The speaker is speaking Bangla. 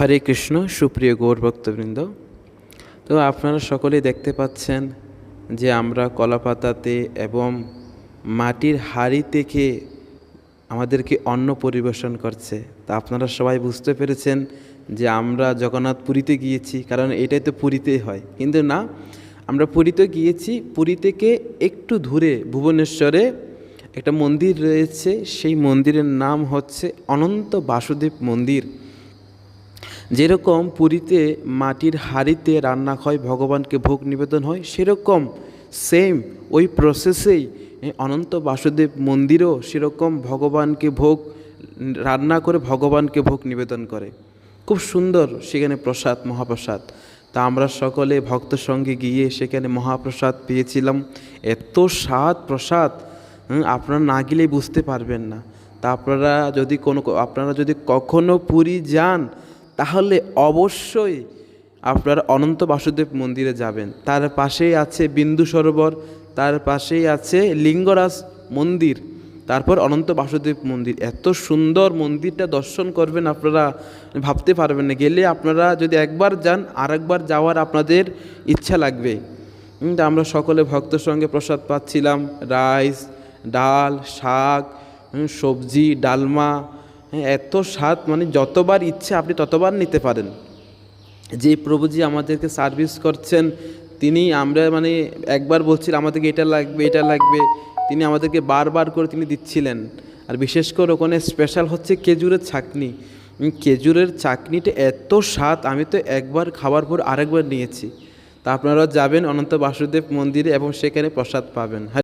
হরে কৃষ্ণ, সুপ্রিয় গৌর ভক্তবৃন্দ। তো আপনারা সকলেই দেখতে পাচ্ছেন যে আমরা কলাপাতাতে এবং মাটির হাড়ি থেকে আমাদেরকে অন্ন পরিবেশন করছে। তা আপনারা সবাই বুঝতে পেরেছেন যে আমরা জগন্নাথ পুরীতে গিয়েছি, কারণ এটাই তো পুরীতে হয়। কিন্তু না, আমরা পুরীতে গিয়েছি, পুরী থেকে একটু দূরে ভুবনেশ্বরে একটা মন্দির রয়েছে। সেই মন্দিরের নাম হচ্ছে অনন্ত বাসুদেব মন্দির। যেরকম পুরীতে মাটির হাড়িতে রান্না হয়, ভগবানকে ভোগ নিবেদন হয়, সেরকম সেম ওই প্রসেসেই অনন্ত বাসুদেব মন্দিরও সেরকম ভগবানকে ভোগ, রান্না করে ভগবানকে ভোগ নিবেদন করে। খুব সুন্দর সেখানে প্রসাদ, মহাপ্রসাদ। তা আমরা সকলে ভক্ত সঙ্গে গিয়ে সেখানে মহাপ্রসাদ পেয়েছিলাম। এত স্বাদ প্রসাদ আপনারা না গেলেই বুঝতে পারবেন না। তা আপনারা যদি কোনো, আপনারা যদি কখনো পুরী যান তাহলে অবশ্যই আপনারা অনন্ত বাসুদেব মন্দিরে যাবেন। তার পাশেই আছে বিন্দু সরোবর, তার পাশেই আছে লিঙ্গরাজ মন্দির, তারপর অনন্ত বাসুদেব মন্দির। এত সুন্দর মন্দিরটা দর্শন করবেন আপনারা, ভাবতে পারবেন না। গেলে আপনারা যদি একবার যান আর একবার যাওয়ার আপনাদের ইচ্ছা লাগবে। আমরা সকলে ভক্তর সঙ্গে প্রসাদ পাচ্ছিলাম, রাইস, ডাল, শাক সবজি, ডালমা এত স্বাদ মানে যতবার ইচ্ছে আপনি ততবার নিতে পারেন। যে প্রভুজি আমাদেরকে সার্ভিস করছেন তিনি আমরা মানে একবার বলছিল আমাদেরকে এটা লাগবে এটা লাগবে। তিনি আমাদেরকে বারবার করে তিনি দিচ্ছিলেন। আর বিশেষ করে ওখানে স্পেশাল হচ্ছে খেজুরের উম, খেজুরের চাটনিটা এত স্বাদ আমি তো একবার খাওয়ার পর আরেকবার নিয়েছি। তা আপনারা যাবেন অনন্ত বাসুদেব মন্দিরে এবং সেখানে প্রসাদ পাবেন।